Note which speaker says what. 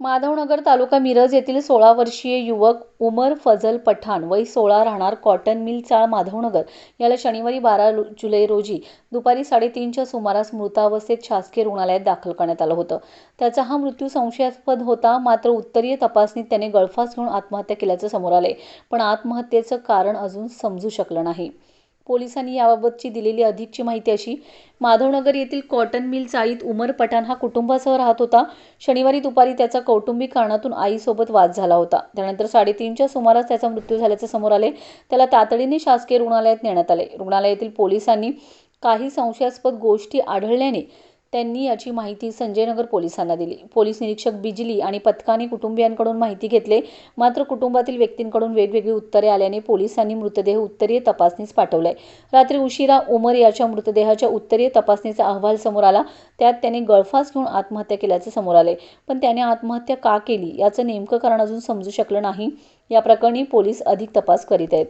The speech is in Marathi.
Speaker 1: माधवनगर तालुका मिरज येथील सोळा वर्षीय युवक उमर फजल पठाण वय सोळा राहणार कॉटन मिल चाळ माधवनगर याला शनिवारी बारा जुलै रोजी दुपारी साडेतीनच्या सुमारास मृतावस्थेत शासकीय रुग्णालयात दाखल करण्यात आलं होतं. त्याचा हा मृत्यू संशयास्पद होता मात्र उत्तरीय तपासणीत त्याने गळफास घेऊन आत्महत्या केल्याचं समोर आले पण आत्महत्येचं कारण अजून समजू शकलं नाही. पोलिसांनी याबाबतची दिलेली अधिकची माहिती अशी माधवनगर येथील कॉटन मिल चाळीत उमर पठाण हा कुटुंबासह राहत होता. शनिवारी दुपारी त्याचा कौटुंबिक कारणातून आईसोबत वाद झाला होता. त्यानंतर साडेतीनच्या सुमारास त्याचा मृत्यू झाल्याचे समोर आले. त्याला तातडीने शासकीय रुग्णालयात नेण्यात आले. रुग्णालयातील पोलिसांनी काही संशयास्पद गोष्टी आढळल्याने त्यांनी याची माहिती संजयनगर पोलिसांना दिली. पोलीस निरीक्षक बिजली आणि पथकाने कुटुंबियांकडून माहिती घेतले. मात्र कुटुंबातील व्यक्तींकडून वेगवेगळी उत्तरे आल्याने पोलिसांनी मृतदेह उत्तरीय तपासणीस पाठवलाय रात्री उशिरा उमर याच्या मृतदेहाच्या उत्तरीय तपासणीचा अहवाल समोर आला. त्यात त्याने गळफास घेऊन आत्महत्या केल्याचे समोर आले. पण त्याने आत्महत्या का केली? याचं नेमकं कारण अजून समजू शकलं नाही. या प्रकरणी पोलीस अधिक तपास करीत आहेत.